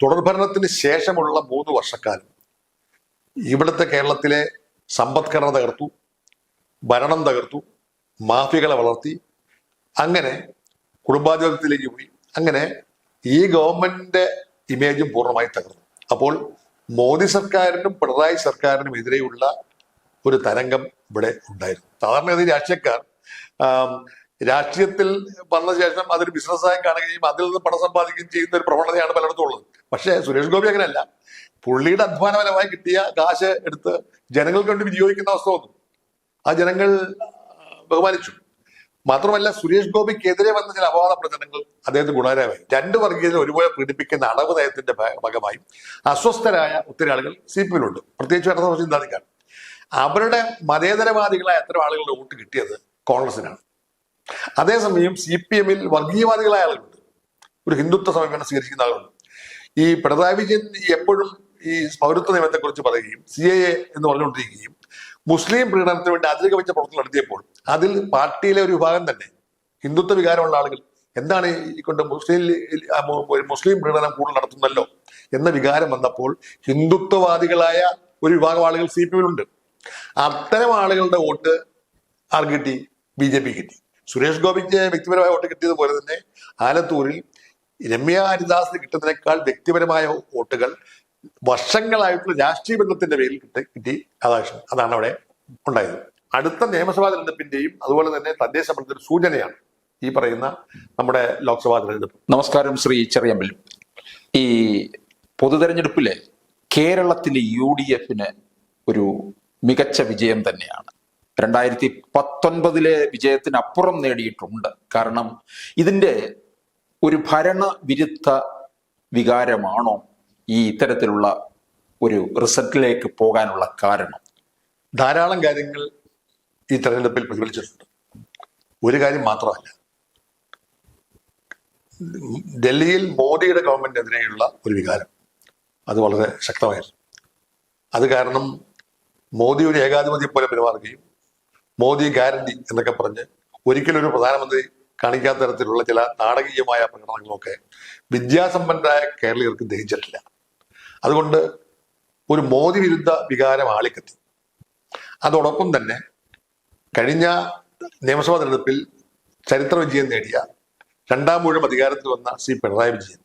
തുടർഭരണത്തിന് ശേഷമുള്ള മൂന്ന് വർഷക്കാലം ഇവിടുത്തെ കേരളത്തിലെ സമ്പദ്ഘടന തകർത്തു ഭരണം തകർത്തു മാഫിയകളെ വളർത്തി അങ്ങനെ കുടുംബാധിപത്യത്തിലേക്ക് പോയി. അങ്ങനെ ഈ ഗവൺമെന്റിന്റെ ഇമേജും പൂർണമായി തകർന്നു. അപ്പോൾ മോദി സർക്കാരിനും പിണറായി സർക്കാരിനും എതിരെയുള്ള ഒരു തരംഗം ഇവിടെ ഉണ്ടായിരുന്നു. സാധാരണഗതി രാഷ്ട്രീയക്കാർ രാഷ്ട്രീയത്തിൽ വന്ന ശേഷം അതൊരു ബിസിനസ്സായി കാണുകയും അതിൽ നിന്ന് പണം സമ്പാദിക്കുകയും ചെയ്യുന്ന ഒരു പ്രവണതയാണ് പലയിടത്തും ഉള്ളത് പക്ഷേ സുരേഷ് ഗോപി അങ്ങനെയല്ല. പുള്ളിയുടെ അധ്വാനപരമായി കിട്ടിയ കാശ് എടുത്ത് ജനങ്ങൾക്ക് വേണ്ടി വിനിയോഗിക്കുന്ന അവസ്ഥ വന്നു. ആ ജനങ്ങൾ ബഹുമാനിച്ചു. മാത്രമല്ല സുരേഷ് ഗോപിക്കെതിരെ വന്ന ചില അപവാദ പ്രചരണങ്ങൾ അദ്ദേഹത്തിന് ഗുണകരമായി. രണ്ട് വർഗീയതയെ ഒരുപോലെ പീഡിപ്പിക്കുന്ന അടവ് നയത്തിന്റെ ഭാഗമായി അസ്വസ്ഥരായ ഒത്തിരി ആളുകൾ സി പി എമ്മിലുണ്ട്. പ്രത്യേകിച്ച് ഇടതുപക്ഷ ചിന്താധികാരം അവരുടെ മതേതരവാദികളായ അത്തരം ആളുകളുടെ വോട്ട് കിട്ടിയത് കോൺഗ്രസിനാണ്. അതേസമയം സി പി എമ്മിൽ വർഗീയവാദികളായ ആളുകളുണ്ട്. ഒരു ഹിന്ദുത്വ സമീപനം സ്വീകരിക്കുന്ന ആളുണ്ട് ഈ പിണറായി വിജയൻ എപ്പോഴും ഈ പൗരത്വ നിയമത്തെ കുറിച്ച് പറയുകയും സി എ എ എന്ന് പറഞ്ഞുകൊണ്ടിരിക്കുകയും മുസ്ലിം പ്രീണനത്തിന് വേണ്ടി അതിരുക വെച്ച പ്രവർത്തനം നടത്തിയപ്പോൾ അതിൽ പാർട്ടിയിലെ ഒരു വിഭാഗം തന്നെ ഹിന്ദുത്വ വികാരമുള്ള ആളുകൾ എന്താണ് ഈ കൊണ്ട് മുസ്ലിം മുസ്ലിം പ്രീണനം കൂടുതൽ നടത്തുന്നല്ലോ എന്ന വികാരം വന്നപ്പോൾ ഹിന്ദുത്വവാദികളായ ഒരു വിഭാഗം ആളുകൾ സി പി എമ്മിലുണ്ട് അത്തരം ആളുകളുടെ വോട്ട് ആർക്ക് കിട്ടി ബി ജെ പി കിട്ടി. സുരേഷ് ഗോപിക്ക് വ്യക്തിപരമായ വോട്ട് കിട്ടിയതുപോലെ തന്നെ ആലത്തൂരിൽ രമ്യ ഹരിദാസിന് കിട്ടുന്നതിനേക്കാൾ വ്യക്തിപരമായ വോട്ടുകൾ വർഷങ്ങളായിട്ടുള്ള രാഷ്ട്രീയ ബന്ധത്തിന്റെ പേരിൽ കിട്ടി കിട്ടി അതാണ് അതാണ് അവിടെ ഉണ്ടായത്. അടുത്ത നിയമസഭാ തെരഞ്ഞെടുപ്പിന്റെയും അതുപോലെ തന്നെ തദ്ദേശ ഭരണത്തിന്റെ സൂചനയാണ് ഈ പറയുന്ന നമ്മുടെ ലോക്സഭാ തെരഞ്ഞെടുപ്പ്. നമസ്കാരം ശ്രീ ചെറിയമ്പൽ. ഈ പൊതു പൊതുതെരഞ്ഞെടുപ്പിലെ കേരളത്തിലെ യു ഡി എഫിന് ഒരു മികച്ച വിജയം തന്നെയാണ്. രണ്ടായിരത്തി പത്തൊൻപതിലെ വിജയത്തിനപ്പുറം നേടിയിട്ടുണ്ട്. കാരണം ഇതിന്റെ ഒരു ഭരണവിരുദ്ധ വികാരമാണോ ഈ ഇത്തരത്തിലുള്ള ഒരു റിസൾട്ടിലേക്ക് പോകാനുള്ള കാരണം? ധാരാളം കാര്യങ്ങൾ ഈ തെരഞ്ഞെടുപ്പിൽ പ്രതിഫലിച്ചിട്ടുണ്ട്. ഒരു കാര്യം മാത്രമല്ല. ഡൽഹിയിൽ മോദിയുടെ ഗവൺമെന്റിനെതിരെയുള്ള ഒരു വികാരം. അത് വളരെ ശക്തമായിരുന്നു. അത് കാരണം മോദി ഒരു ഏകാധിപതിയെ പോലെ പെരുമാറുകയും മോദി ഗ്യാരണ്ടി എന്നൊക്കെ പറഞ്ഞ് ഒരിക്കലും ഒരു പ്രധാനമന്ത്രി കാണിക്കാത്ത തരത്തിലുള്ള ചില നാടകീയമായ പ്രകടനങ്ങളൊക്കെ വിദ്യാസമ്പന്നരായ കേരളീയർക്ക് ദഹിച്ചിട്ടില്ല. അതുകൊണ്ട് ഒരു മോദി വിരുദ്ധ വികാരം ആളിക്കത്തി. അതോടൊപ്പം തന്നെ കഴിഞ്ഞ നിയമസഭാ തെരഞ്ഞെടുപ്പിൽ ചരിത്ര വിജയം നേടിയ രണ്ടാം മൂഴം അധികാരത്തിൽ വന്ന ശ്രീ പിണറായി വിജയൻ.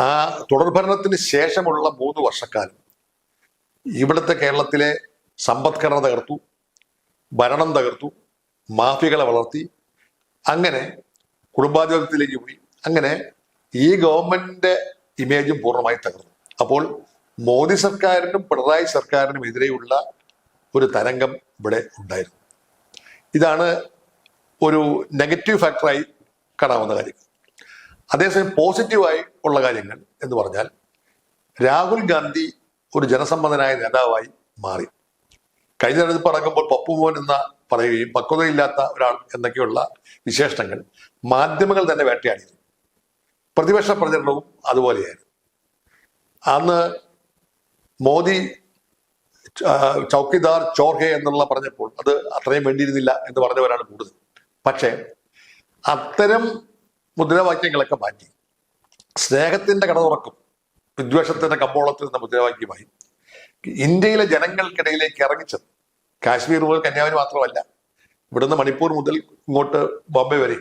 ആ തുടർഭരണത്തിന് ശേഷമുള്ള മൂന്ന് വർഷക്കാലം ഇവിടുത്തെ കേരളത്തിലെ സമ്പദ്ഘടന തകർത്തു. ഭരണം തകർത്തു മാഫിയകളെ വളർത്തി അങ്ങനെ കുടുംബാധിപത്യത്തിലേക്ക് പോയി. അങ്ങനെ ഈ ഗവൺമെന്റിന്റെ ഇമേജും പൂർണമായി തകർന്നു. അപ്പോൾ മോദി സർക്കാരിനും പിണറായി സർക്കാരിനും എതിരെയുള്ള ഒരു തരംഗം ഇവിടെ ഉണ്ടായിരുന്നു. ഇതാണ് ഒരു നെഗറ്റീവ് ഫാക്ടറായി കാണാവുന്ന കാര്യം. അതേസമയം പോസിറ്റീവായി ഉള്ള കാര്യങ്ങൾ എന്ന് പറഞ്ഞാൽ രാഹുൽ ഗാന്ധി ഒരു ജനസമ്മതനായ നേതാവായി മാറി. കഴിഞ്ഞ തെരഞ്ഞെടുപ്പ് അടങ്ങുമ്പോൾ പപ്പുമോൻ എന്ന പറയുകയും പക്വതയില്ലാത്ത ഒരാൾ എന്നൊക്കെയുള്ള വിശേഷണങ്ങൾ മാധ്യമങ്ങൾ തന്നെ വേട്ടയാടിയിരുന്നു. പ്രതിപക്ഷ പ്രചരണവും അതുപോലെയായിരുന്നു. അന്ന് മോദി ചൗക്കിദാർ ചോർഹെ എന്നുള്ള പറഞ്ഞപ്പോൾ അത് അത്രയും വേണ്ടിയിരുന്നില്ല എന്ന് പറഞ്ഞവരാണ് കൂടുതൽ. പക്ഷേ അത്തരം മുദ്രാവാക്യങ്ങളൊക്കെ മാറ്റി സ്നേഹത്തിന്റെ കട തുറക്കും വിദ്വേഷത്തിന്റെ കമ്പോളത്തിൽ നിന്ന് മുദ്രാവാക്യമായി ഇന്ത്യയിലെ ജനങ്ങൾക്കിടയിലേക്ക് ഇറങ്ങിച്ചത്. കാശ്മീർ മുതൽ കന്യാകുമാരി മാത്രമല്ല. ഇവിടുന്ന് മണിപ്പൂർ മുതൽ ഇങ്ങോട്ട് ബോംബെ വരെ.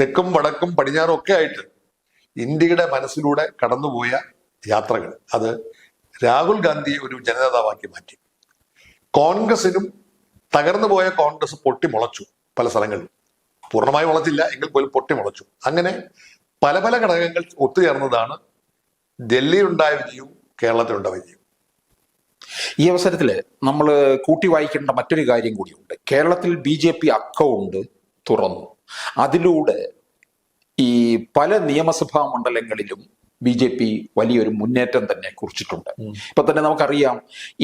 തെക്കും വടക്കും പടിഞ്ഞാറും ഒക്കെ ആയിട്ട് ഇന്ത്യയുടെ മനസ്സിലൂടെ കടന്നുപോയ യാത്രകൾ. അത് രാഹുൽ ഗാന്ധിയെ ഒരു ജനനേതാവാക്കി മാറ്റി. കോൺഗ്രസിനും തകർന്നു പോയ കോൺഗ്രസ് പൊട്ടിമുളച്ചു പല സ്ഥലങ്ങളിലും. പൂർണമായി മുളച്ചില്ല എങ്കിൽ പോലും പൊട്ടിമുളച്ചു. അങ്ങനെ പല പല ഘടകങ്ങൾ ഒത്തുചേർന്നതാണ്. ഡൽഹിയിലുണ്ടായ വിജയവും കേരളത്തിലുണ്ടായ വിജയവും. ഈ അവസരത്തിൽ നമ്മൾ കൂട്ടി വായിക്കേണ്ട മറ്റൊരു കാര്യം കൂടിയുണ്ട്. കേരളത്തിൽ ബി ജെ പി അക്കൗണ്ട് തുറന്നു. അതിലൂടെ ഈ പല നിയമസഭാ മണ്ഡലങ്ങളിലും ബി ജെ പി വലിയൊരു മുന്നേറ്റം തന്നെ കുറിച്ചിട്ടുണ്ട്. ഇപ്പൊ തന്നെ നമുക്കറിയാം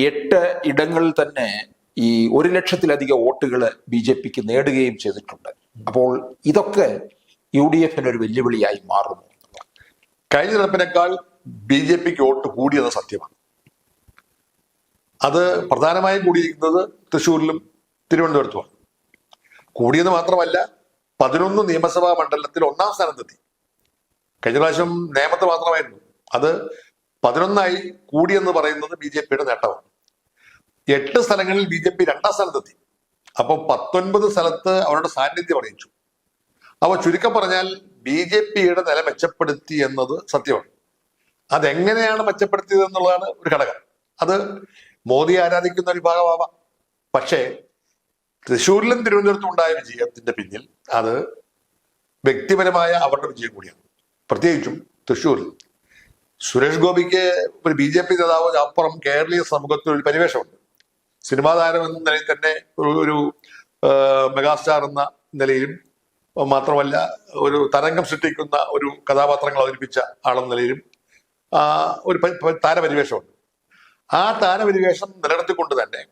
എട്ട് ഇടങ്ങളിൽ തന്നെ ഈ ഒരു ലക്ഷത്തിലധികം വോട്ടുകൾ ബി ജെ പിക്ക് നേടുകയും ചെയ്തിട്ടുണ്ട്. അപ്പോൾ ഇതൊക്കെ യു ഡി എഫിന് ഒരു വെല്ലുവിളിയായി മാറുന്നു. കഴിഞ്ഞ തെരഞ്ഞെടുപ്പിനേക്കാൾ ബി ജെ പിക്ക് വോട്ട് കൂടിയത് സത്യമാണ്. അത് പ്രധാനമായും കൂടിയിരിക്കുന്നത് തൃശ്ശൂരിലും തിരുവനന്തപുരത്തുമാണ്. കൂടിയത് മാത്രമല്ല പതിനൊന്ന് നിയമസഭാ മണ്ഡലത്തിൽ ഒന്നാം സ്ഥാനത്തെത്തി. കഴിഞ്ഞ പ്രാവശ്യം നേമത്ത് മാത്രമായിരുന്നു. അത് പതിനൊന്നായി കൂടിയെന്ന് പറയുന്നത് ബി ജെ പിയുടെ നേട്ടമാണ്. എട്ട് സ്ഥലങ്ങളിൽ ബി ജെ പി രണ്ടാം സ്ഥാനത്തെത്തി. അപ്പൊ പത്തൊൻപത് സ്ഥലത്ത് അവരുടെ സാന്നിധ്യം അറിയിച്ചു. അപ്പോൾ ചുരുക്കം പറഞ്ഞാൽ ബി ജെ പിയുടെ നില മെച്ചപ്പെടുത്തി എന്നത് സത്യമാണ്. അതെങ്ങനെയാണ് മെച്ചപ്പെടുത്തിയത് എന്നുള്ളതാണ് ഒരു ഘടകം. അത് മോദി ആരാധിക്കുന്ന ഒരു ഭാഗമാവാം പക്ഷേ തൃശ്ശൂരിലും തിരുവനന്തപുരത്തും ഉണ്ടായ വിജയത്തിന്റെ പിന്നിൽ അത് വ്യക്തിപരമായ അവരുടെ വിജയം കൂടിയാണ്. പ്രത്യേകിച്ചും തൃശ്ശൂരിൽ. സുരേഷ് ഗോപിക്ക് ഒരു ബി ജെ പി നേതാവ് അപ്പുറം കേരളീയ സമൂഹത്തിൽ ഒരു പരിവേഷമുണ്ട്. സിനിമാ താരം എന്ന നിലയിൽ തന്നെ ഒരു ഒരു മെഗാസ്റ്റാർ എന്ന നിലയിലും മാത്രമല്ല ഒരു തരംഗം സൃഷ്ടിക്കുന്ന ഒരു കഥാപാത്രങ്ങൾ അവതരിപ്പിച്ച ആളെന്ന നിലയിലും ഒരു താരപരിവേഷമുണ്ട്. ആ താരപരിവേഷം നിലനിർത്തിക്കൊണ്ട് തന്നെ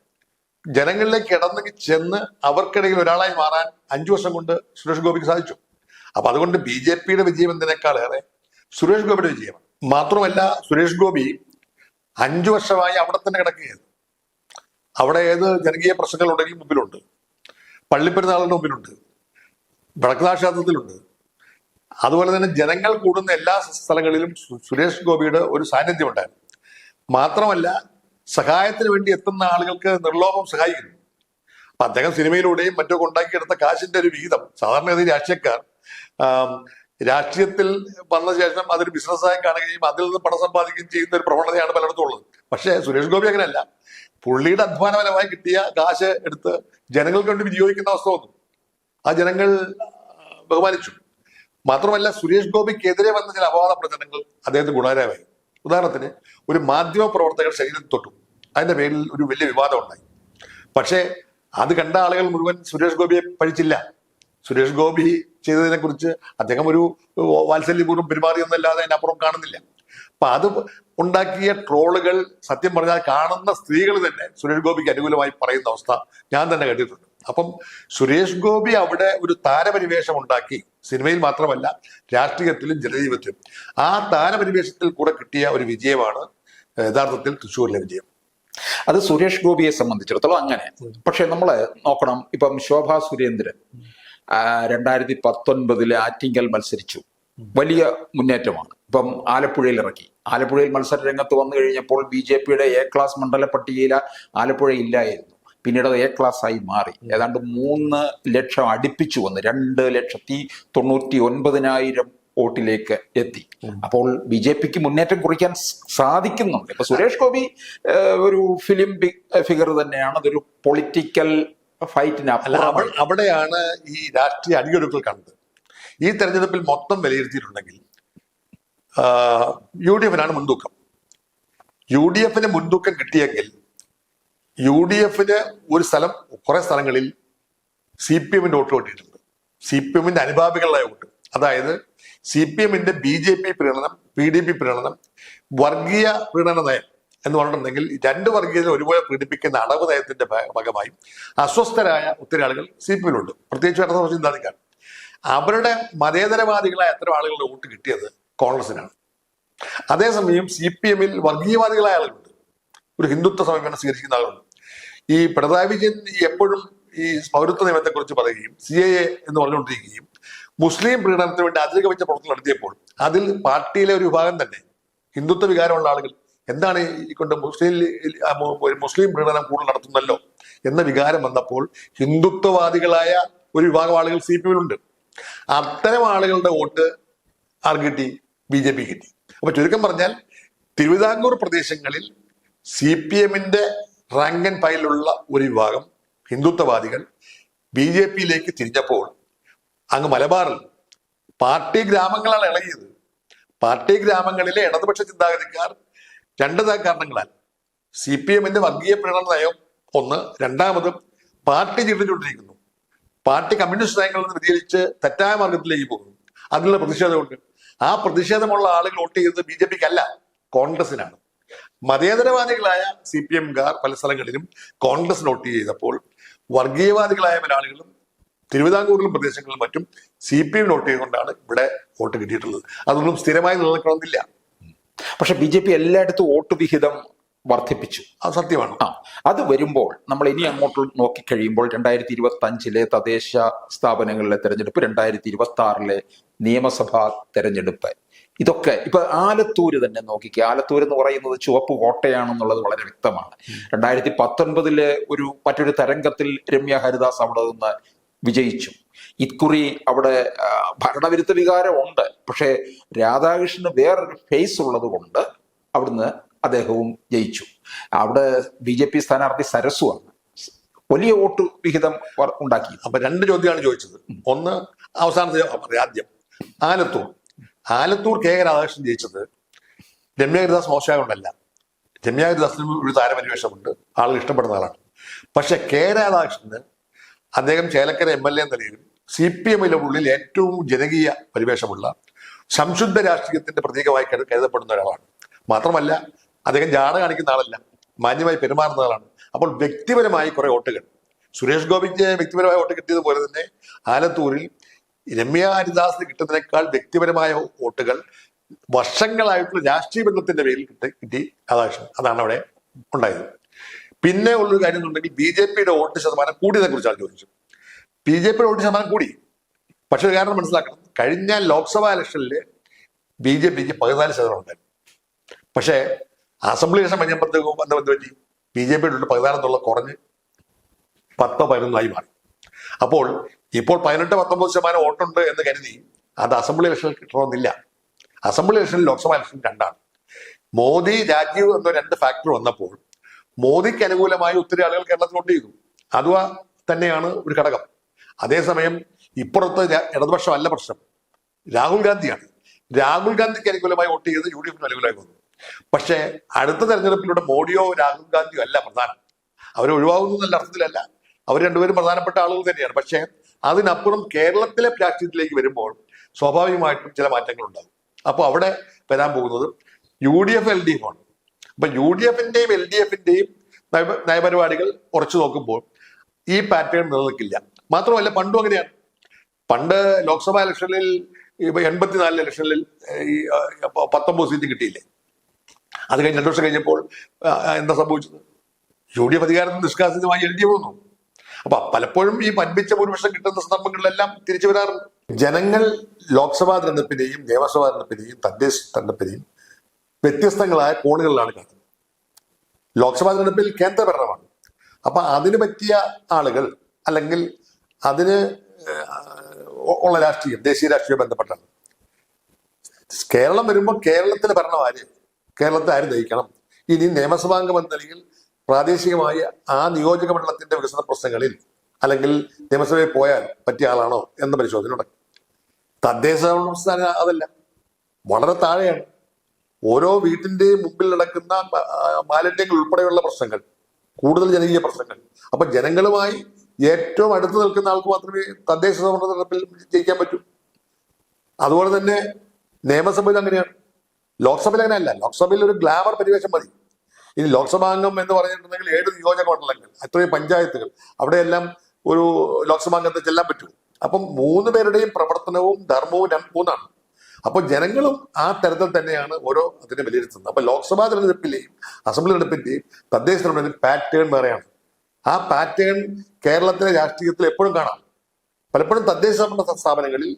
ജനങ്ങളിലേക്ക് ഇടന്ന് ചെന്ന് അവർക്കിടയിൽ ഒരാളായി മാറാൻ അഞ്ചു വർഷം കൊണ്ട് സുരേഷ് ഗോപിക്ക് സാധിച്ചു. അപ്പൊ അതുകൊണ്ട് ബി ജെ പിയുടെ വിജയം എന്നതിനേക്കാളേറെ സുരേഷ് ഗോപിയുടെ വിജയമാണ്. മാത്രമല്ല സുരേഷ് ഗോപി അഞ്ചു വർഷമായി അവിടെ തന്നെ കിടക്കുകയാണ്. അവിടെ ഏത് ജനകീയ പ്രശ്നങ്ങൾ ഉണ്ടെങ്കിൽ മുമ്പിലുണ്ട്. പള്ളിപ്പെരുന്നാളിന്റെ മുമ്പിലുണ്ട്. വടക്കുനാക്ഷേത്രത്തിലുണ്ട് അതുപോലെ തന്നെ ജനങ്ങൾ കൂടുന്ന എല്ലാ സ്ഥലങ്ങളിലും സുരേഷ് ഗോപിയുടെ ഒരു സാന്നിധ്യം ഉണ്ടായിരുന്നു മാത്രമല്ല സഹായത്തിന് വേണ്ടി എത്തുന്ന ആളുകൾക്ക് നിർലോഭം സഹായിക്കുന്നു. അപ്പൊ അദ്ദേഹം സിനിമയിലൂടെയും മറ്റൊക്കെ ഉണ്ടാക്കിയെടുത്ത കാശിന്റെ ഒരു വിഹിതം. സാധാരണഗതി രാഷ്ട്രീയക്കാർ രാഷ്ട്രീയത്തിൽ വന്ന ശേഷം അതൊരു ബിസിനസ്സായി കാണുകയും അതിൽ നിന്ന് പണം സമ്പാദിക്കുകയും ചെയ്യുന്ന ഒരു പ്രവണതയാണ് പലയിടത്തും ഉള്ളത്. പക്ഷേ സുരേഷ് ഗോപി അങ്ങനെയല്ല. പുള്ളിയുടെ അധ്വാനപരമായി കിട്ടിയ കാശ് എടുത്ത് ജനങ്ങൾക്ക് വേണ്ടി വിനിയോഗിക്കുന്ന അവസ്ഥ വന്നു. ആ ജനങ്ങൾ ബഹുമാനിച്ചു. മാത്രമല്ല സുരേഷ് ഗോപിക്കെതിരെ വന്ന ചില അപവാദ പ്രചരണങ്ങൾ അദ്ദേഹത്തിന് ഗുണകരമായി. ഉദാഹരണത്തിന് ഒരു മാധ്യമ പ്രവർത്തകർ ശരീരത്തിൽ തൊട്ടു. അതിന്റെ പേരിൽ ഒരു വലിയ വിവാദം ഉണ്ടായി. പക്ഷേ അത് കണ്ട ആളുകൾ മുഴുവൻ സുരേഷ് ഗോപിയെ പഴിച്ചില്ല. സുരേഷ് ഗോപി ചെയ്തതിനെ കുറിച്ച് അദ്ദേഹം ഒരു വാത്സല്യപൂർവം പെരുമാറിയെന്നല്ലാതെ അതിനപ്പുറം കാണുന്നില്ല. അപ്പൊ അത് ഉണ്ടാക്കിയ ട്രോളുകൾ സത്യം പറഞ്ഞാൽ കാണുന്ന സ്ത്രീകൾ തന്നെ സുരേഷ് ഗോപിക്ക് അനുകൂലമായി പറയുന്ന അവസ്ഥ ഞാൻ തന്നെ കേട്ടിട്ടുണ്ട്. അപ്പം സുരേഷ് ഗോപി അവിടെ ഒരു താരപരിവേഷം ഉണ്ടാക്കി. സിനിമയിൽ മാത്രമല്ല രാഷ്ട്രീയത്തിലും ജനജീവിതത്തിലും. ആ താരപരിവേഷത്തിൽ കൂടെ കിട്ടിയ ഒരു വിജയമാണ് യഥാർത്ഥത്തിൽ തൃശ്ശൂരിലെ വിജയം. അത് സുരേഷ് ഗോപിയെ സംബന്ധിച്ചിടത്തോളം അങ്ങനെ. പക്ഷെ നമ്മൾ നോക്കണം ഇപ്പം ശോഭാ സുരേന്ദ്രൻ രണ്ടായിരത്തി പത്തൊൻപതിലെ ആറ്റിങ്കൽ മത്സരിച്ചു. വലിയ മുന്നേറ്റമാണ്. ഇപ്പം ആലപ്പുഴയിൽ ഇറക്കി. ആലപ്പുഴയിൽ മത്സര രംഗത്ത് വന്നു കഴിഞ്ഞപ്പോൾ ബി ജെ പിയുടെ എ ക്ലാസ് മണ്ഡല പട്ടികയിൽ ആലപ്പുഴ ഇല്ലായിരുന്നു. പിന്നീട് അത് എ ക്ലാസ് ആയി മാറി. ഏതാണ്ട് മൂന്ന് ലക്ഷം അടുപ്പിച്ചു വന്ന് രണ്ട് ലക്ഷത്തി തൊണ്ണൂറ്റി ഒൻപതിനായിരം വോട്ടിലേക്ക് എത്തി. അപ്പോൾ ബി ജെ പിക്ക് മുന്നേറ്റം കുറിക്കാൻ സാധിക്കുന്നുണ്ട്. ഇപ്പൊ സുരേഷ് ഗോപി ഒരു ഫിലിം ഫിഗർ തന്നെയാണ്. അതൊരു പൊളിറ്റിക്കൽ ഫൈറ്റിന് അവിടെയാണ് ഈ രാഷ്ട്രീയ അടിയൊഴുക്കൾ കണ്ടത്. ഈ തെരഞ്ഞെടുപ്പിൽ മൊത്തം വിലയിരുത്തിയിട്ടുണ്ടെങ്കിൽ യു ഡി എഫിനാണ് മുൻതൂക്കം. യു ഡി എഫിന് മുൻതൂക്കം കിട്ടിയെങ്കിൽ യു ഡി എഫിന് ഒരു സ്ഥലം കുറെ സ്ഥലങ്ങളിൽ സി പി എമ്മിന്റെ വോട്ട് കിട്ടിയിട്ടുണ്ട്. സി പി എമ്മിന്റെ അനുഭാവികളുടെ വോട്ട്. അതായത് സി പി എമ്മിന്റെ ബി ജെ പി പ്രീണനം പി ഡി പി പ്രീണനം വർഗീയ പ്രീണന നയം എന്ന് പറഞ്ഞിട്ടുണ്ടെങ്കിൽ രണ്ട് വർഗീയത ഒരുപോലെ പീഡിപ്പിക്കുന്ന അടവ് നയത്തിന്റെ ഭാഗമായി അസ്വസ്ഥരായ ഒത്തിരി ആളുകൾ സി പി എമ്മിലുണ്ട് പ്രത്യേകിച്ച് ഇടതുപക്ഷ ചിന്താധികാരം അവരുടെ മതേതരവാദികളായ അത്തരം ആളുകളുടെ വോട്ട് കിട്ടിയത് കോൺഗ്രസിനാണ്. അതേസമയം സി പി എമ്മിൽ വർഗീയവാദികളായ ആളുകളുണ്ട്. ഒരു ഹിന്ദുത്വ സമീപനം സ്വീകരിക്കുന്ന ആളുകളുണ്ട്. ഈ പിണറായി വിജയൻ എപ്പോഴും ഈ പൗരത്വ നിയമത്തെ കുറിച്ച് പറയുകയും സി എ എ എന്ന് പറഞ്ഞുകൊണ്ടിരിക്കുകയും മുസ്ലിം പ്രീണനത്തിന് വേണ്ടി അതിരുക വെച്ച പ്രവർത്തനം നടത്തിയപ്പോൾ അതിൽ പാർട്ടിയിലെ ഒരു വിഭാഗം തന്നെ ഹിന്ദുത്വ വികാരമുള്ള ആളുകൾ എന്താണ് ഈ കൊണ്ട് മുസ്ലിം മുസ്ലിം പ്രീണനം കൂടുതൽ നടത്തുന്നല്ലോ എന്ന വികാരം വന്നപ്പോൾ ഹിന്ദുത്വവാദികളായ ഒരു വിഭാഗം ആളുകൾ സി പി എമ്മിലുണ്ട് അത്തരം ആളുകളുടെ വോട്ട് ആർ കിട്ടി? ബി ജെ പി കിട്ടി. അപ്പൊ ചുരുക്കം പറഞ്ഞാൽ തിരുവിതാംകൂർ പ്രദേശങ്ങളിൽ സി പി എമ്മിന്റെ റാങ്ക് ആൻഡ് ഫയലിലുള്ള ഒരു വിഭാഗം ഹിന്ദുത്വവാദികൾ ബി ജെ പിയിലേക്ക് തിരിഞ്ഞപ്പോൾ അങ്ങ് മലബാറിൽ പാർട്ടി ഗ്രാമങ്ങളാണ് ഇളകിയത്. പാർട്ടി ഗ്രാമങ്ങളിലെ ഇടതുപക്ഷ ചിന്താഗതിക്കാർ രണ്ട് കാരണങ്ങളാൽ സി പി എമ്മിന്റെ വർഗീയ പ്രകടന നയം ഒന്ന് രണ്ടാമതും പാർട്ടി ചിട്ടിച്ചുകൊണ്ടിരിക്കുന്നു പാർട്ടി കമ്മ്യൂണിസ്റ്റ് നയങ്ങളിൽ നിന്ന് വ്യതിചരിച്ച് തെറ്റായ മാർഗത്തിലേക്ക് പോകുന്നു. അതിനുള്ള പ്രതിഷേധമുണ്ട്. ആ പ്രതിഷേധമുള്ള ആളുകൾ വോട്ട് ചെയ്തത് ബി ജെ പിക്ക് അല്ല കോൺഗ്രസിനാണ്. മതേതരവാദികളായ സി പി എംകാർ പല സ്ഥലങ്ങളിലും കോൺഗ്രസ് നോട്ട് ചെയ്തപ്പോൾ വർഗീയവാദികളായ പല ആളുകളും തിരുവിതാംകൂറിലും പ്രദേശങ്ങളിലും മറ്റും സി പി എം നോട്ട് ചെയ്തുകൊണ്ടാണ് ഇവിടെ വോട്ട് കിട്ടിയിട്ടുള്ളത്. അതൊന്നും സ്ഥിരമായി നിലനിൽക്കണമെന്നില്ല. പക്ഷെ ബി ജെ പി എല്ലായിടത്തും വോട്ട് വിഹിതം വർദ്ധിപ്പിച്ചു. അത് സത്യമാണ്. ആ അത് വരുമ്പോൾ നമ്മൾ ഇനി അങ്ങോട്ട് നോക്കിക്കഴിയുമ്പോൾ രണ്ടായിരത്തി ഇരുപത്തി അഞ്ചിലെ തദ്ദേശ സ്ഥാപനങ്ങളിലെ തെരഞ്ഞെടുപ്പ് രണ്ടായിരത്തി ഇരുപത്തി ആറിലെ നിയമസഭാ തെരഞ്ഞെടുപ്പ്. ഇതൊക്കെ ഇപ്പൊ ആലത്തൂര് തന്നെ നോക്കിക്കുക ആലത്തൂർ എന്ന് പറയുന്നത് ചുവപ്പ് കോട്ടയാണെന്നുള്ളത് വളരെ വ്യക്തമാണ്. രണ്ടായിരത്തി പത്തൊൻപതിലെ ഒരു മറ്റൊരു തരംഗത്തിൽ രമ്യ ഹരിദാസ് അവിടെ നിന്ന് വിജയിച്ചു. ഇക്കുറി അവിടെ ഭരണവിരുദ്ധ വികാരം ഉണ്ട് പക്ഷേ രാധാകൃഷ്ണന് വേറൊരു ഫേസ് ഉള്ളത് കൊണ്ട് അവിടുന്ന് അദ്ദേഹവും ജയിച്ചു. അവിടെ ബി ജെ പി സ്ഥാനാർത്ഥി സരസുവാണ് വലിയ വോട്ട് വിഹിതം ഉണ്ടാക്കി അപ്പൊ രണ്ട് ചോദ്യമാണ് ചോദിച്ചത്. ഒന്ന് അവസാനത്തെ ആദ്യം ആലത്തൂർ. ആലത്തൂർ കെ രാധാകൃഷ്ണൻ ജയിച്ചത് രമ്യാഗിരിദാസ് മോശമായതുകൊണ്ടല്ല മോശമാകൊണ്ടല്ല രമ്യ ഒരു താരപരിവേഷമുണ്ട്. ആളുകൾ ഇഷ്ടപ്പെടുന്ന ആളാണ്. പക്ഷെ കെ രാധാകൃഷ്ണന് അദ്ദേഹം ചേലക്കര എം എൽ എ നിലയിലും സി പി എമ്മിന്റെ ഉള്ളിൽ ഏറ്റവും ജനകീയ പരിവേഷമുള്ള സംശുദ്ധ രാഷ്ട്രീയത്തിന്റെ പ്രതീകമായി കരുതപ്പെടുന്ന ഒരാളാണ്. മാത്രമല്ല അദ്ദേഹം ജാട കാണിക്കുന്ന ആളല്ല. മാന്യമായി പെരുമാറുന്ന ആളാണ്. അപ്പോൾ വ്യക്തിപരമായി കുറെ വോട്ടുകൾ. സുരേഷ് ഗോപിക്ക് വ്യക്തിപരമായ വോട്ട് കിട്ടിയതുപോലെ തന്നെ ആലത്തൂരിൽ രമ്യ ഹരിദാസിന് കിട്ടുന്നതിനേക്കാൾ വ്യക്തിപരമായ വോട്ടുകൾ വർഷങ്ങളായിട്ടുള്ള രാഷ്ട്രീയ ബന്ധത്തിന്റെ പേരിൽ കിട്ടി കിട്ടി. അതാണ് അവിടെ ഉണ്ടായത്. പിന്നെ ഉള്ളൊരു കാര്യം എന്നുണ്ടെങ്കിൽ ബി ജെ പിയുടെ വോട്ട് ശതമാനം കൂടിയതിനെ കുറിച്ചാണ് ചോദിച്ചത്. ബി ജെ പിയുടെ വോട്ട് ശതമാനം കൂടി. പക്ഷെ ഒരു കാരണം മനസ്സിലാക്കണം. കഴിഞ്ഞ ലോക്സഭാ ഇലക്ഷനിൽ ബി ജെ പിക്ക് പതിനാല് ശതമാനം ഉണ്ടായിരുന്നു. പക്ഷേ അസംബ്ലി ഇലക്ഷൻ കഴിഞ്ഞപ്പോഴത്തേക്കും എന്താ എന്ത് പറ്റി? ബി ജെ പിയുടെ പതിനാലെന്നുള്ള കുറഞ്ഞ് പത്തോ പതിനൊന്നായി മാറി. അപ്പോൾ ഇപ്പോൾ പതിനെട്ട് പത്തൊമ്പത് ശതമാനം വോട്ടുണ്ട് എന്ന് കരുതി അത് അസംബ്ലി ഇലക്ഷനിൽ കിട്ടണമെന്നില്ല. അസംബ്ലി ഇലക്ഷനിൽ ലോക്സഭാ ഇലക്ഷൻ രണ്ടാണ്. മോദി രാജീവ് എന്ന രണ്ട് ഫാക്ടർ വന്നപ്പോൾ മോദിക്ക് അനുകൂലമായി ഒത്തിരി ആളുകൾ കേരളത്തിൽ വോട്ട് ചെയ്തു. അതുവാ തന്നെയാണ് ഒരു ഘടകം. അതേസമയം ഇപ്പുറത്ത് ഇടതുപക്ഷമല്ല പ്രശ്നം. രാഹുൽ ഗാന്ധിയാണ്. രാഹുൽ ഗാന്ധിക്ക് അനുകൂലമായി വോട്ട് ചെയ്ത് യു ഡി എഫിന് അനുകൂലമായി വന്നു. പക്ഷേ അടുത്ത തെരഞ്ഞെടുപ്പിലൂടെ മോഡിയോ രാഹുൽ ഗാന്ധിയോ അല്ല പ്രധാനം. അവർ ഒഴിവാകുന്നു എന്നുള്ള അർത്ഥത്തിലല്ല. അവർ രണ്ടുപേരും പ്രധാനപ്പെട്ട ആളുകൾ തന്നെയാണ്. പക്ഷേ അതിനപ്പുറം കേരളത്തിലെ രാഷ്ട്രീയത്തിലേക്ക് വരുമ്പോൾ സ്വാഭാവികമായിട്ടും ചില മാറ്റങ്ങൾ ഉണ്ടാകും അപ്പോൾ അവിടെ വരാൻ പോകുന്നത് U D F L D F ആണ്. അപ്പൊ യു ഡി എഫിന്റെയും എൽ ഡി എഫിന്റെയും നയപരിപാടികൾ ഉറച്ചു നോക്കുമ്പോൾ ഈ പാറ്റേൺ നിലനിൽക്കില്ല. മാത്രമല്ല പണ്ടും അങ്ങനെയാണ്. പണ്ട് ലോക്സഭാ ഇലക്ഷനിൽ ഇപ്പൊ എൺപത്തിനാലിലെ ഇലക്ഷനിൽ ഈ പത്തൊമ്പത് സീറ്റ് കിട്ടിയില്ലേ? അത് കഴിഞ്ഞ് രണ്ടു വർഷം കഴിഞ്ഞപ്പോൾ എന്താ സംഭവിച്ചത്? യു ഡി എഫ് അധികാരത്തിൽ നിഷ്കാസിതമായി എൽ ഡി എഫ് വന്നു. അപ്പൊ പലപ്പോഴും ഈ വൻപിച്ച ഭൂരിപക്ഷം കിട്ടുന്ന സന്ദർഭങ്ങളിലെല്ലാം തിരിച്ചു വരാറുണ്ട്. ജനങ്ങൾ ലോക്സഭാ തെരഞ്ഞെടുപ്പിനെയും നിയമസഭാ തെരഞ്ഞെടുപ്പിനെയും തദ്ദേശ തെരഞ്ഞെടുപ്പിനെയും വ്യത്യസ്തങ്ങളായ കോണുകളിലാണ് കാണുന്നത് ലോക്സഭാ തെരഞ്ഞെടുപ്പിൽ കേന്ദ്രഭരണമാണ് അപ്പൊ അതിന് പറ്റിയ ആളുകൾ അല്ലെങ്കിൽ അതിന് ഉള്ള രാഷ്ട്രീയം ദേശീയ രാഷ്ട്രീയം ബന്ധപ്പെട്ടാണ്. കേരളം വരുമ്പോൾ കേരളത്തിലെ ഭരണമാര് കേരളത്തെ ആര് നയിക്കണം? ഇനി നിയമസഭാംഗം എന്ന നിലയിൽ പ്രാദേശികമായ ആ നിയോജക മണ്ഡലത്തിന്റെ വികസന പ്രശ്നങ്ങളിൽ അല്ലെങ്കിൽ നിയമസഭയിൽ പോയാൽ പറ്റിയ ആളാണോ എന്ന പരിശോധന ഉണ്ടാക്കി തദ്ദേശ സംസ്ഥാന അതല്ല. വളരെ താഴെയാണ്. ഓരോ വീട്ടിന്റെയും മുമ്പിൽ നടക്കുന്ന മാലിന്യങ്ങൾ ഉൾപ്പെടെയുള്ള പ്രശ്നങ്ങൾ കൂടുതൽ ജനകീയ പ്രശ്നങ്ങൾ. അപ്പൊ ജനങ്ങളുമായി ഏറ്റവും അടുത്ത് നിൽക്കുന്ന ആൾക്ക് മാത്രമേ തദ്ദേശ സ്വയംഭരണ തലത്തിൽ ജയിക്കാൻ പറ്റൂ. അതുപോലെ തന്നെ നിയമസഭയിൽ അങ്ങനെയാണ്. ലോക്സഭയിൽ അങ്ങനെയല്ല. ലോക്സഭയിൽ ഒരു ഗ്ലാമർ പരിവേഷം മതി. ഇനി ലോക്സഭാംഗം എന്ന് പറഞ്ഞിട്ടുണ്ടെങ്കിൽ ഏഴ് നിയോജക മണ്ഡലങ്ങൾ അത്രയും പഞ്ചായത്തുകൾ അവിടെയെല്ലാം ഒരു ലോക്സഭാംഗത്തെ ചെല്ലാൻ പറ്റുമോ അപ്പം മൂന്ന് പേരുടെയും പ്രവർത്തനവും ധർമ്മവും രണ്ട് മൂന്നാണ്. അപ്പൊ ജനങ്ങളും ആ തരത്തിൽ തന്നെയാണ് ഓരോ അതിനെ വിലയിരുത്തുന്നത്. അപ്പൊ ലോക്സഭാ തെരഞ്ഞെടുപ്പിലെയും അസംബ്ലി തെരഞ്ഞെടുപ്പിന്റെയും തദ്ദേശ തെരഞ്ഞെടുപ്പിൽ പാറ്റേൺ വേറെയാണ്. ആ പാറ്റേൺ കേരളത്തിലെ രാഷ്ട്രീയത്തിൽ എപ്പോഴും കാണാം. പലപ്പോഴും തദ്ദേശ സ്ഥാപനങ്ങളിൽ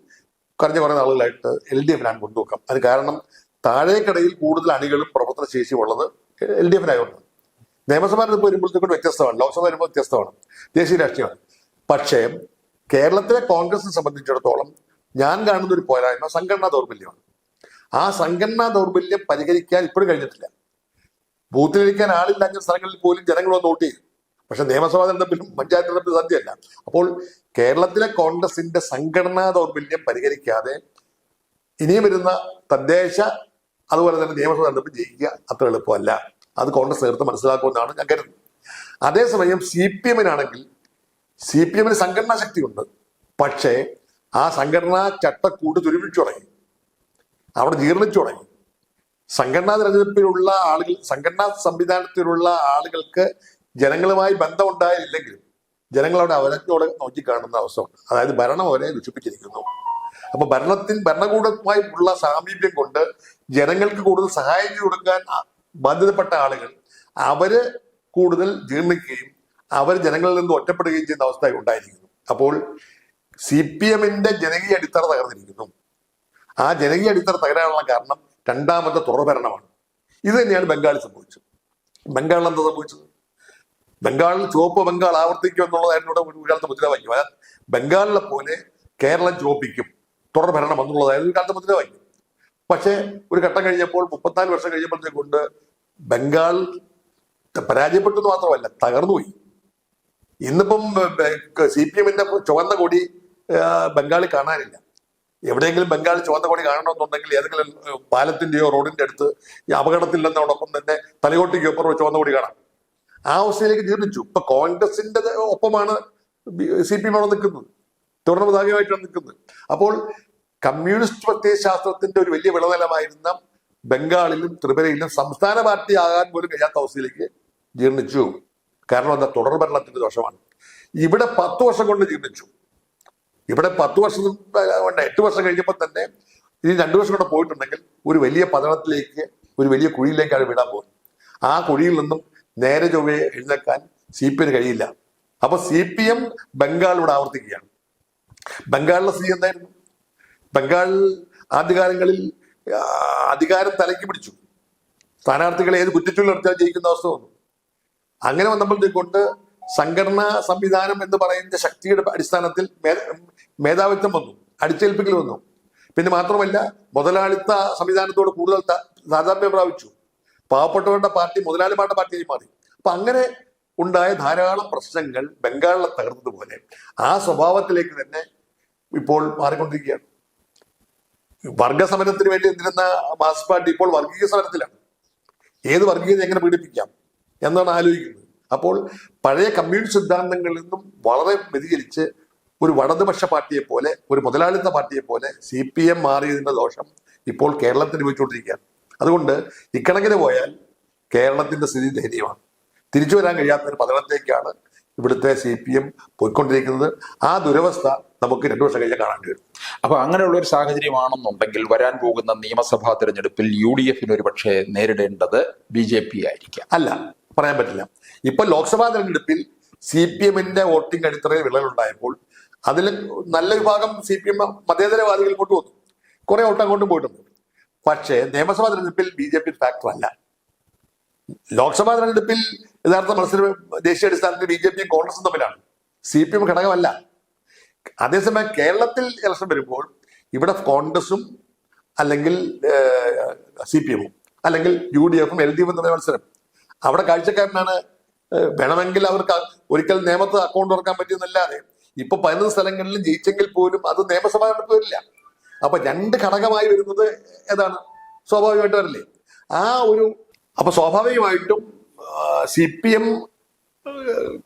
കഴിഞ്ഞ കുറെ നാളുകളായിട്ട് എൽ ഡി എഫിനാണ് കൊണ്ടുവെക്കാം. അത് കാരണം താഴേക്കടയിൽ കൂടുതൽ അണികളും പ്രവർത്തന ശേഷിയും ഉള്ളത് എൽ ഡി എഫിനായതുകൊണ്ട് നിയമസഭ വരുമ്പോഴത്തേക്കും വ്യത്യസ്തമാണ്. ലോക്സഭ വരുമ്പോൾ വ്യത്യസ്തമാണ്. ദേശീയ രാഷ്ട്രീയമാണ് പക്ഷേ കേരളത്തിലെ കോൺഗ്രസിനെ സംബന്ധിച്ചിടത്തോളം ഞാൻ കാണുന്ന ഒരു പോരായ്മ സംഘടനാ ദൗർബല്യമാണ്. ആ സംഘടനാ ദൗർബല്യം പരിഹരിക്കാൻ ഇപ്പോഴും കഴിഞ്ഞിട്ടില്ല. ബൂത്തിലിരിക്കാൻ ആളില്ലാത്ത സ്ഥലങ്ങളിൽ പോലും ജനങ്ങൾ വന്ന് വോട്ട് ചെയ്യും. പക്ഷെ നിയമസഭാ തെരഞ്ഞെടുപ്പിലും പഞ്ചായത്ത് തെരഞ്ഞെടുപ്പിലും സാധ്യമല്ല. അപ്പോൾ കേരളത്തിലെ കോൺഗ്രസിന്റെ സംഘടനാ ദൗർബല്യം പരിഹരിക്കാതെ ഇനിയും വരുന്ന തദ്ദേശ അതുപോലെ തന്നെ നിയമസഭ തെരഞ്ഞെടുപ്പ് ജയിക്കുക അത്ര എളുപ്പമല്ല. അത് കോൺഗ്രസ് നേതൃത്വം മനസ്സിലാക്കുമെന്നാണ് ഞാൻ കരുതുന്നത്. അതേസമയം സി പി എമ്മിനാണെങ്കിൽ സി പി എമ്മിന് സംഘടനാ ശക്തിയുണ്ട്. പക്ഷേ ആ സംഘടനാ ചട്ടക്കൂട് തുരുമിച്ചു തുടങ്ങി. അവിടെ ജീർണിച്ചു തുടങ്ങി. സംഘടനാ തെരഞ്ഞെടുപ്പിലുള്ള ആളുകൾ സംഘടനാ സംവിധാനത്തിലുള്ള ആളുകൾക്ക് ജനങ്ങളുമായി ബന്ധമുണ്ടായില്ലെങ്കിലും ജനങ്ങളവിടെ അവരത്തോടെ നോക്കിക്കാണുന്ന അവസ്ഥ അതായത് ഭരണം അവരെ ദുഷിപ്പിച്ചിരിക്കുന്നു. അപ്പൊ ഭരണത്തിൽ ഭരണകൂടവുമായി ഉള്ള സാമീപ്യം കൊണ്ട് ജനങ്ങൾക്ക് കൂടുതൽ സഹായം കൊടുക്കാൻ ബാധ്യതപ്പെട്ട ആളുകൾ അവർ കൂടുതൽ ജീർണിക്കുകയും അവർ ജനങ്ങളിൽ നിന്ന് ഒറ്റപ്പെടുകയും ചെയ്യുന്ന അവസ്ഥ ഉണ്ടായിരിക്കുന്നു. അപ്പോൾ സി പി എമ്മിന്റെ ജനകീയ അടിത്തറ തകർന്നിരിക്കുന്നു. ആ ജനകീയ അടിത്തറ തകരാനുള്ള കാരണം രണ്ടാമത്തെ തുറഭരണമാണ് ഇത് തന്നെയാണ് ബംഗാളിൽ സംഭവിച്ചത്. ബംഗാളിൽ എന്താ സംഭവിച്ചത്? ബംഗാളിൽ ചുവപ്പ് ബംഗാൾ ആവർത്തിക്കും എന്നുള്ളതായിരുന്നു ഇവിടെ ഒരു കാലത്ത് മുദ്രാവാക്യം. ബംഗാളിലെ പോലെ കേരളം ചുവപ്പിക്കും. തുടർ ഭരണം എന്നുള്ളതായിരുന്നു മുദ്രാവാക്യം പക്ഷേ ഒരു ഘട്ടം കഴിഞ്ഞപ്പോൾ മുപ്പത്തിനാല് വർഷം കഴിഞ്ഞപ്പോഴത്തേക്കൊണ്ട് ബംഗാൾ പരാജയപ്പെട്ടു മാത്രമല്ല തകർന്നുപോയി ഇന്നിപ്പം സി പി എമ്മിന്റെ ചുവന്ന കൊടി ബംഗാളിൽ കാണാനില്ല. എവിടെയെങ്കിലും ബംഗാൾ ചുവന്ന കൊടി കാണണമെന്നുണ്ടെങ്കിൽ ഏതെങ്കിലും പാലത്തിന്റെയോ റോഡിന്റെ അടുത്ത് ഈ അപകടത്തില്ലെന്നോടൊപ്പം തന്നെ തലയോട്ടിക്ക് അപ്പുറം ചുവന്ന കൊടി കാണാം. ആ അവസ്ഥയിലേക്ക് ജീർണിച്ചു ഇപ്പൊ കോൺഗ്രസിന്റെ ഒപ്പമാണ് സി പി എം അവിടെ നിൽക്കുന്നത്. തുടർന്ന് ഭാഗമായിട്ടാണ് നിൽക്കുന്നത്. അപ്പോൾ കമ്മ്യൂണിസ്റ്റ് പ്രത്യയശാസ്ത്രത്തിന്റെ ഒരു വലിയ വിളനിലമായിരുന്ന ബംഗാളിലും ത്രിപുരയിലും സംസ്ഥാന പാർട്ടി ആകാൻ പോലും കഴിയാത്ത അവസ്ഥയിലേക്ക് ജീർണിച്ചു. കാരണം എന്താ? തുടർ ഭരണത്തിന്റെ ദോഷമാണ്. ഇവിടെ പത്ത് വർഷം കൊണ്ട് ജീർണിച്ചു. ഇവിടെ പത്ത് വർഷം എട്ട് വർഷം കഴിഞ്ഞപ്പോൾ തന്നെ ഇനി രണ്ടു വർഷം കൂടെ പോയിട്ടുണ്ടെങ്കിൽ ഒരു വലിയ പതനത്തിലേക്ക് ഒരു വലിയ കുഴിയിലേക്കാണ് വിടാൻ പോകുന്നത്. ആ കുഴിയിൽ നിന്നും നേരെ ചൊവ്വയെ എഴുന്നേക്കാൻ സി പി എമ്മിന് കഴിയില്ല. അപ്പൊ സി പി എം ബംഗാളിലൂടെ ആവർത്തിക്കുകയാണ്. ബംഗാളിലെ സ്ഥിതി എന്തായിരുന്നു? ബംഗാൾ ആദ്യകാലങ്ങളിൽ അധികാരം തലയ്ക്ക് പിടിച്ചു. സ്ഥാനാർത്ഥികളെ ഏത് കുറ്റത്തിൽ എടുത്താൽ ജയിക്കുന്ന അവസ്ഥ വന്നു. അങ്ങനെ വന്നപ്പോഴത്തേക്കൊണ്ട് സംഘടനാ സംവിധാനം എന്ന് പറയുന്ന ശക്തിയുടെ അടിസ്ഥാനത്തിൽ മേധാവിത്വം വന്നു. അടിച്ചേൽപ്പിക്കൽ വന്നു. പിന്നെ മാത്രമല്ല മുതലാളിത്ത സംവിധാനത്തോട് കൂടുതൽ താതാത്മ്യം പ്രാപിച്ചു. പാവപ്പെട്ടവരുടെ പാർട്ടി മുതലാളിമാരുടെ പാർട്ടിയായി മാറി. അപ്പൊ അങ്ങനെ ഉണ്ടായ ധാരാളം പ്രശ്നങ്ങൾ ബംഗാളിലെ തകർന്നതുപോലെ ആ സ്വഭാവത്തിലേക്ക് തന്നെ ഇപ്പോൾ മാറിക്കൊണ്ടിരിക്കുകയാണ്. വർഗ സമരത്തിന് വേണ്ടി എന്തിരുന്ന മാർക്സ് പാർട്ടി ഇപ്പോൾ വർഗീയ സമരത്തിലാണ്. ഏത് വർഗീയത എങ്ങനെ പീഡിപ്പിക്കാം എന്നാണ് ആലോചിക്കുന്നത്. അപ്പോൾ പഴയ കമ്മ്യൂണിസ്റ്റ് സിദ്ധാന്തങ്ങളിൽ നിന്നും വളരെ വ്യതിചലിച്ച് ഒരു വടതുപക്ഷ പാർട്ടിയെ പോലെ ഒരു മുതലാളിത്ത പാർട്ടിയെ പോലെ സി പി എം മാറിയതിന്റെ ദോഷം ഇപ്പോൾ കേരളത്തിൽ ഉപയോഗിച്ചുകൊണ്ടിരിക്കുകയാണ് അതുകൊണ്ട് ഇക്കണക്കിന് പോയാൽ കേരളത്തിന്റെ സ്ഥിതി ദയനീയമാണ്. തിരിച്ചു വരാൻ കഴിയാത്ത ഒരു പതനത്തേക്കാണ് ഇവിടുത്തെ സി പി എം പോയിക്കൊണ്ടിരിക്കുന്നത്. ആ ദുരവസ്ഥ നമുക്ക് രണ്ടു വർഷം കഴിഞ്ഞാൽ കാണേണ്ടി വരും അപ്പൊ അങ്ങനെയുള്ള ഒരു സാഹചര്യമാണെന്നുണ്ടെങ്കിൽ വരാൻ പോകുന്ന നിയമസഭാ തെരഞ്ഞെടുപ്പിൽ യു ഡി എഫിന് ഒരു പക്ഷേ നേരിടേണ്ടത് ബി ജെ പി ആയിരിക്കാം. അല്ല പറയാൻ പറ്റില്ല. ഇപ്പൊ ലോക്സഭാ തെരഞ്ഞെടുപ്പിൽ സി പി എമ്മിന്റെ വോട്ടിംഗ് അടിത്തറയിൽ വിള്ളലുണ്ടായപ്പോൾ അതിൽ നല്ല വിഭാഗം സി പി എം മതേതരവാദികൾ ഇങ്ങോട്ട് വന്നു. കുറെ വോട്ട് അങ്ങോട്ടും പോയിട്ടുണ്ട് പക്ഷേ നിയമസഭാ തെരഞ്ഞെടുപ്പിൽ ബി ജെ പി ഫാക്ടർ അല്ല. ലോക്സഭാ തെരഞ്ഞെടുപ്പിൽ യഥാർത്ഥ മത്സരം ദേശീയ അടിസ്ഥാനത്തിൽ ബി ജെ പിയും കോൺഗ്രസും തമ്മിലാണ്. സി പി എം ഘടകമല്ല. അതേസമയം കേരളത്തിൽ ഇലക്ഷൻ വരുമ്പോൾ ഇവിടെ കോൺഗ്രസും അല്ലെങ്കിൽ സി പി എമ്മും അല്ലെങ്കിൽ യു ഡി എഫും എൽ ഡി എഫും തമ്മിൽ മത്സരം. അവിടെ കാഴ്ചക്കാരനാണ് വേണമെങ്കിൽ അവർക്ക് ഒരിക്കൽ നിയമത്ത് അക്കൗണ്ട് തുറക്കാൻ പറ്റിയെന്നല്ലാതെ ഇപ്പൊ പതിനൊന്ന് സ്ഥലങ്ങളിലും ജയിച്ചെങ്കിൽ പോലും അത് നിയമസഭാ തെരഞ്ഞെടുപ്പ് വരില്ല. അപ്പൊ രണ്ട് ഘടകമായി വരുന്നത് ഏതാണ്? സ്വാഭാവികമായിട്ട് വരില്ലേ? ആ ഒരു അപ്പൊ സ്വാഭാവികമായിട്ടും സി പി എം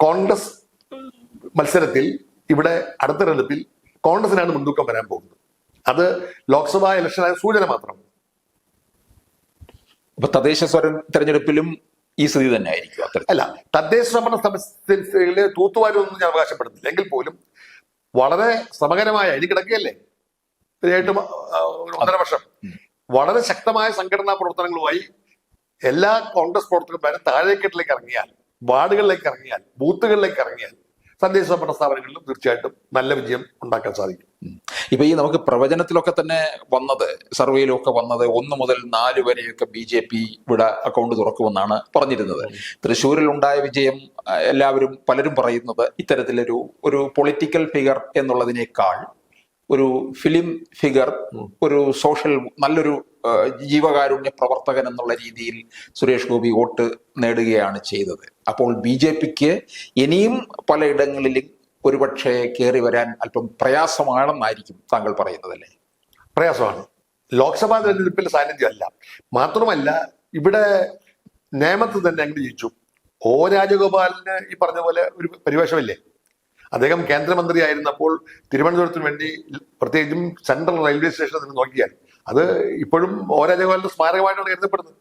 കോൺഗ്രസ് മത്സരത്തിൽ ഇവിടെ അടുത്ത തെരഞ്ഞെടുപ്പിൽ കോൺഗ്രസിനാണ് മുൻതൂക്കം വരാൻ പോകുന്നത്. അത് ലോക്സഭാ ഇലക്ഷനായ സൂചന മാത്രം. അപ്പൊ തദ്ദേശ സ്വരം തെരഞ്ഞെടുപ്പിലും ഈ സ്ഥിതി തന്നെ ആയിരിക്കും അല്ല തദ്ദേശ ഭരണ സ്ഥാപനത്തിലെ തൂത്തുവാരൊന്നും ഞാൻ അവകാശപ്പെടുന്നില്ല. എങ്കിൽ പോലും വളരെ സമകരമായ ഇനി കിടക്കുകയല്ലേ? ഒരു ഒന്നര വർഷം. വളരെ ശക്തമായ സംഘടനാ പ്രവർത്തനങ്ങളുമായി എല്ലാ കോൺഗ്രസ് പ്രവർത്തകന്മാരും താഴേക്കെട്ടിലേക്ക് ഇറങ്ങിയാൽ വാർഡുകളിലേക്ക് ഇറങ്ങിയാൽ ബൂത്തുകളിലേക്ക് ഇറങ്ങിയാൽ തദ്ദേശ ഭരണ സ്ഥാപനങ്ങളിലും തീർച്ചയായിട്ടും നല്ല വിജയം ഉണ്ടാക്കാൻ സാധിക്കും. ഇപ്പൊ ഈ നമുക്ക് പ്രവചനത്തിലൊക്കെ തന്നെ വന്നത് സർവേയിലൊക്കെ വന്നത് ഒന്ന് മുതൽ നാല് വരെയൊക്കെ ബി ജെ പി ഇവിടെ അക്കൗണ്ട് തുറക്കുമെന്നാണ് പറഞ്ഞിരുന്നത്. തൃശ്ശൂരിൽ ഉണ്ടായ വിജയം എല്ലാവരും പലരും പറയുന്നത് ഇത്തരത്തിലൊരു ഒരു പൊളിറ്റിക്കൽ ഫിഗർ എന്നുള്ളതിനേക്കാൾ ഒരു ഫിലിം ഫിഗർ ഒരു സോഷ്യൽ നല്ലൊരു ജീവകാരുണ്യ പ്രവർത്തകൻ എന്നുള്ള രീതിയിൽ സുരേഷ് ഗോപി വോട്ട് നേടുകയാണ് ചെയ്തത്. അപ്പോൾ ബി ജെ പിക്ക് ഇനിയും പലയിടങ്ങളിലും ഒരുപക്ഷെ കയറി വരാൻ അല്പം പ്രയാസമാണെന്നായിരിക്കും താങ്കൾ പറയുന്നതല്ലേ? പ്രയാസമാണ്. ലോക്സഭാ തെരഞ്ഞെടുപ്പിൽ സാന്നിധ്യമല്ല. മാത്രമല്ല ഇവിടെ നേമത്ത് തന്നെ അങ്ങ് ജയിച്ചു. ഓ രാജഗോപാലിന് ഈ പറഞ്ഞ പോലെ ഒരു പരിവേഷമില്ലേ? അദ്ദേഹം കേന്ദ്രമന്ത്രിയായിരുന്നപ്പോൾ തിരുവനന്തപുരത്തിന് വേണ്ടി പ്രത്യേകിച്ചും സെൻട്രൽ റെയിൽവേ സ്റ്റേഷനിൽ നിന്ന് നോക്കിയാൽ അത് ഇപ്പോഴും ഓരോ രാജഗോപാലിന്റെ സ്മാരകമായിട്ടാണ് കരുതപ്പെടുന്നത്.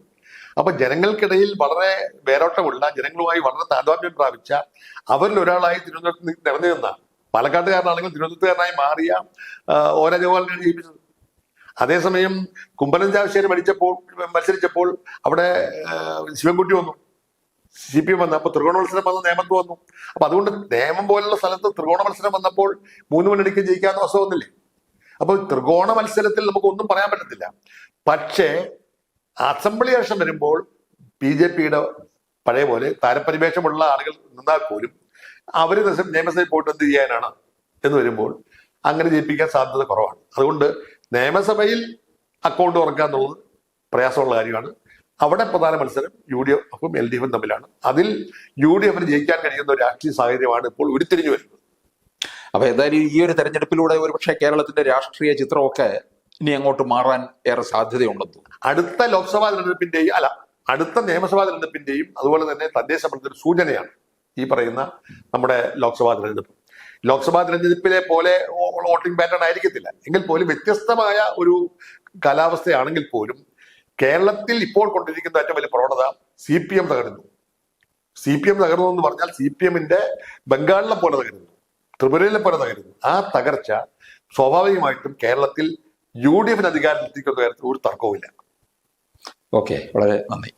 അപ്പൊ ജനങ്ങൾക്കിടയിൽ വളരെ വേരോട്ടമുള്ള ജനങ്ങളുമായി വളരെ താതാത്മ്യം പ്രാപിച്ച അവരിൽ ഒരാളായി തിരുവനന്തപുരത്ത് നിറഞ്ഞു നിന്ന പാലക്കാട്ടുകാരനാണെങ്കിൽ തിരുവനന്തപുരത്തുകാരനായി മാറിയ ഓ രാജഗോപാലിനെ ജീവിച്ചത് അതേസമയം ചാവശ്ശേരി മരിച്ചപ്പോൾ മത്സരിച്ചപ്പോൾ അവിടെ ശിവൻകുട്ടി വന്നു. സി പി എം വന്നു അപ്പൊ ത്രികോണ മത്സരം വന്ന് നേമത്ത് വന്നു. അപ്പൊ അതുകൊണ്ട് നേമം പോലുള്ള സ്ഥലത്ത് ത്രികോണ മത്സരം വന്നപ്പോൾ മൂന്ന് മണിക്ക് ജയിക്കാവുന്ന അവസ്ഥ വന്നില്ലേ? അപ്പോൾ ത്രികോണ മത്സരത്തിൽ നമുക്ക് ഒന്നും പറയാൻ പറ്റത്തില്ല. പക്ഷേ അസംബ്ലി ഇലക്ഷൻ വരുമ്പോൾ ബി ജെ പിയുടെ പഴയ പോലെ താരപരിവേഷമുള്ള ആളുകൾ നിന്നാൽ പോലും അവർ നിയമസഭയിൽ പോയിട്ട് എന്ത് ചെയ്യാനാണ്? എന്ന് വരുമ്പോൾ അങ്ങനെ ജയിപ്പിക്കാൻ സാധ്യത കുറവാണ്. അതുകൊണ്ട് നിയമസഭയിൽ അക്കൗണ്ട് തുറക്കുക എന്നുള്ളത് പ്രയാസമുള്ള കാര്യമാണ്. അവിടെ പ്രധാന മത്സരം യു ഡി എഫും എൽ ഡി എഫും തമ്മിലാണ്. അതിൽ യു ഡി എഫിന് ജയിക്കാൻ കഴിയുന്ന ഒരു രാഷ്ട്രീയ സാഹചര്യമാണ് ഇപ്പോൾ ഉരുത്തിരിഞ്ഞു വരുന്നത്. അപ്പൊ ഏതായാലും ഈ ഒരു തെരഞ്ഞെടുപ്പിലൂടെ ഒരുപക്ഷെ കേരളത്തിന്റെ രാഷ്ട്രീയ ചിത്രമൊക്കെ ഇനി അങ്ങോട്ട് മാറാൻ ഏറെ സാധ്യതയുണ്ടെന്ന് അടുത്ത ലോക്സഭാ തെരഞ്ഞെടുപ്പിന്റെയും അല്ല അടുത്ത നിയമസഭാ തെരഞ്ഞെടുപ്പിന്റെയും അതുപോലെ തന്നെ തദ്ദേശ ഭരണത്തിന്റെ സൂചനയാണ് ഈ പറയുന്ന നമ്മുടെ ലോക്സഭാ തെരഞ്ഞെടുപ്പ്. ലോക്സഭാ തെരഞ്ഞെടുപ്പിലെ പോലെ വോട്ടിംഗ് പാറ്റേൺ ആയിരിക്കത്തില്ല. എങ്കിൽ പോലും വ്യത്യസ്തമായ ഒരു കാലാവസ്ഥയാണെങ്കിൽ പോലും കേരളത്തിൽ ഇപ്പോൾ കൊണ്ടിരിക്കുന്ന ഏറ്റവും വലിയ പ്രവണത സി പി എം തകരുന്നു. സി പി എം തകർന്നു എന്ന് പറഞ്ഞാൽ സി പി എമ്മിന്റെ ബംഗാളിലെ പോലെ തകരുന്നു. ത്രിപുരയിലെ പോലെ തകരുന്നു. ആ തകർച്ച സ്വാഭാവികമായിട്ടും കേരളത്തിൽ യു ഡി എഫിന് അധികാരത്തിലെത്തിക്കുന്ന കാര്യത്തിൽ ഒരു തർക്കവുമില്ല. ഓക്കെ വളരെ നന്ദി.